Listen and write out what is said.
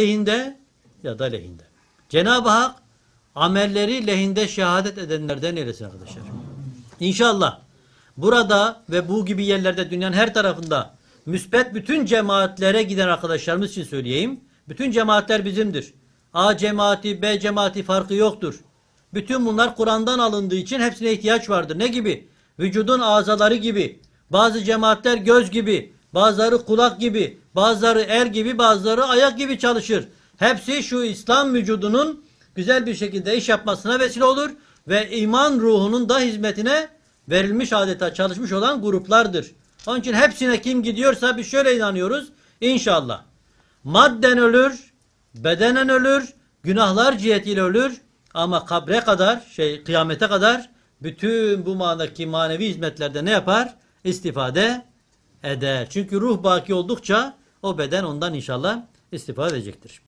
lehinde ya da lehinde. Cenab-ı Hak amelleri lehinde şehadet edenlerden eylesin arkadaşlar. İnşallah burada ve bu gibi yerlerde dünyanın her tarafında müspet bütün cemaatlere giden arkadaşlarımız için söyleyeyim. Bütün cemaatler bizimdir. A cemaati, B cemaati farkı yoktur. Bütün bunlar Kur'an'dan alındığı için hepsine ihtiyaç vardır. Ne gibi? Vücudun azaları gibi. Bazı cemaatler göz gibi, bazıları kulak gibi, bazıları er gibi, bazıları ayak gibi çalışır. Hepsi şu İslam vücudunun güzel bir şekilde iş yapmasına vesile olur ve iman ruhunun da hizmetine verilmiş adeta çalışmış olan gruplardır. Onun için hepsine kim gidiyorsa biz şöyle inanıyoruz. İnşallah. Madden ölür, bedenen ölür, günahlar cihetiyle ölür ama kabre kadar, şey kıyamete kadar bütün bu manadaki manevi hizmetlerde ne yapar? İstifade eder. Çünkü ruh baki oldukça o beden ondan inşallah istifade edecektir.